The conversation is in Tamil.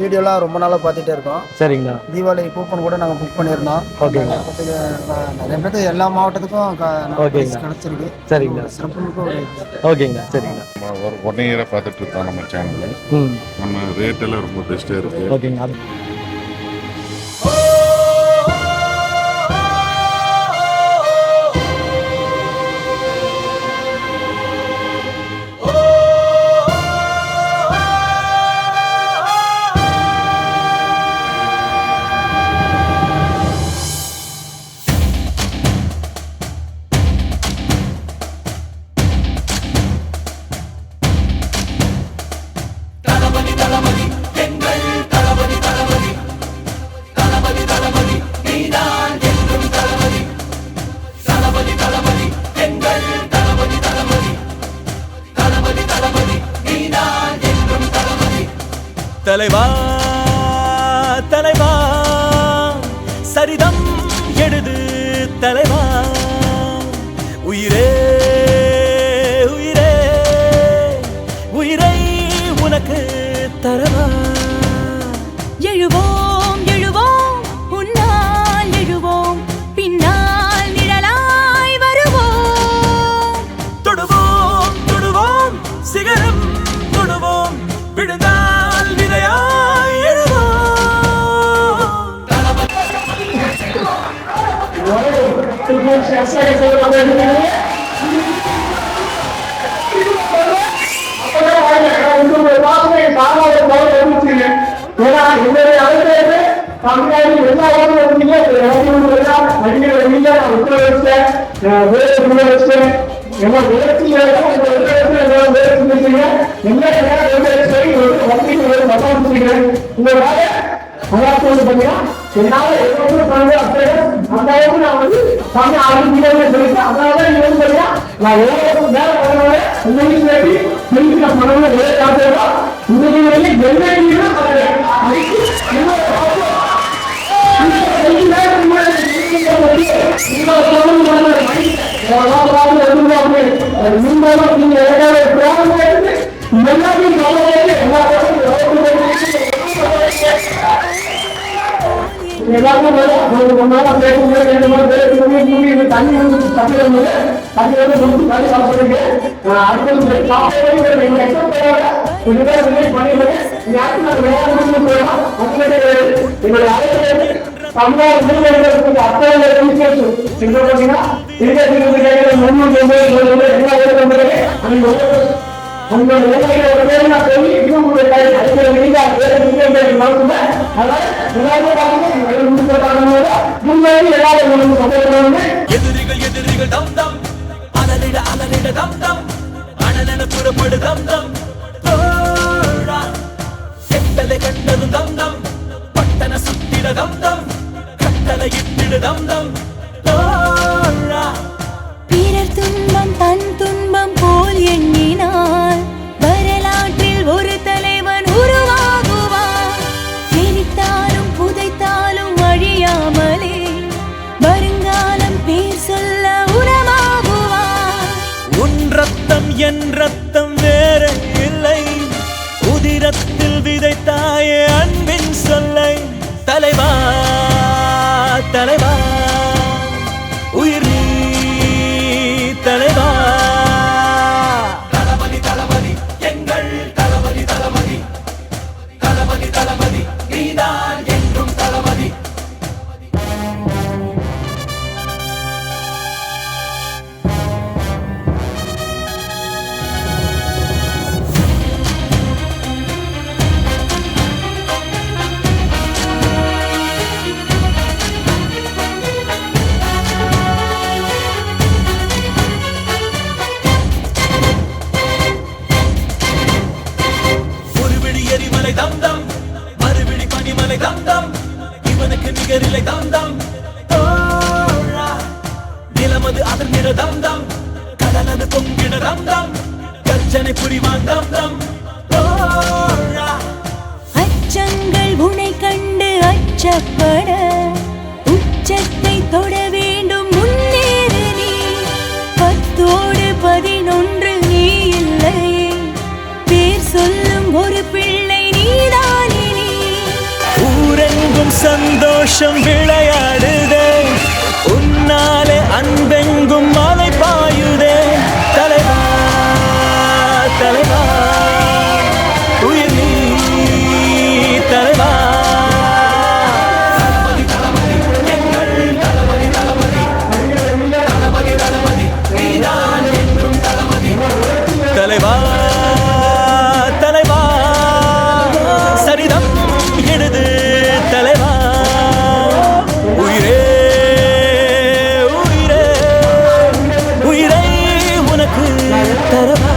வீடியோலாம் ரொம்ப நாளாக பார்த்துட்டே இருக்கோம். சரிங்கண்ணா தீபாவளி கூப்பன் கூட நாங்கள் புக் பண்ணியிருந்தோம். ஓகேங்க. நிறைய பேர்த்து எல்லா மாவட்டத்துக்கும் ஓகேங்க. கிடைச்சிருக்கு. சரிங்கண்ணா ஒரு ஓகேங்கண்ணா சரிங்கண்ணா ஒன் இயராக பார்த்துட்டு இருக்கோம் நம்ம சேனலில் ம். நம்ம ரேட் எல்லாம் ரொம்ப பெஸ்ட்டாக இருக்குது ஓகேங்க. தலைவா தலைவா சரிதம் எழுது தலைவா. உயிரே உயிரே உயிரை உனக்கு தரவா. எழுவோம். இந்த வேலை அதான் பாத்தீங்கன்னா என்னால எவ்வளவு பண்ண அப்படியே அந்த அளவுக்கு நான் வந்து தமிழ் ஆரம்பிக்கிறேன்னு சொல்லிட்டு அதனால தான் நீங்க வந்து பாத்தீங்கன்னா நான் எவ்வளவு இன்னைக்கு வேண்டி நான் மனதில் வேலை இன்னைக்கு வேண்டி என்ன நீங்களும் பண்ணுறேன் எல்லாத்தையும் எல்லாருமே மேல ஒரு மணி நேரம் ரெண்டு மணி பேர் தூங்கி தூங்கி தண்ணி வந்து தண்ணி வந்து தண்ணி வந்து தண்ணி சாப்பிடுறீங்க அடுத்தது சாப்பிடுறது நீங்க எக்ஸப்ட் பண்ணாங்க பேர் ரிலீஸ் பண்ணிடுங்க போயிடலாம் என்னுடைய அழைப்பு தமிழ்நாடு அத்தனை சிங்க பார்த்தீங்கன்னா எல்லா ஊருக்கு அந்த உங்களோட வேலைகளை ஒரு பேர் நான் இன்னும் உங்களுடைய அடிக்கிற நீங்க வேலை முக்கியம் நடத்துவேன் அதனால எல்லாருமே பாருங்க வேலை முடிச்சு பார்க்கும்போது முன்னாடி எல்லாரும் உங்களுக்கு சந்தோஷம் எதிரிகள் எதிரிகள் தம் தம். அலறிட அலறிட தம் தம். அனலென புறப்படு தம் தம். என் ரத்தம் தம் கடலது பொங்கிட தம் தம். கர்ஜனை புரிவான் தம் தம். அச்சங்கள் உனை கண்டு அச்சப்பட. உச்சத்தை தொட வேண்டும் முன்னேறு நீ. பத்தோடு பதினொன்று நீ இல்லை. பேர் சொல்லும் ஒரு பிள்ளை நீதானே நீ. சந்தோஷம் விளையாடுதே உன்னாலே அன்பே better.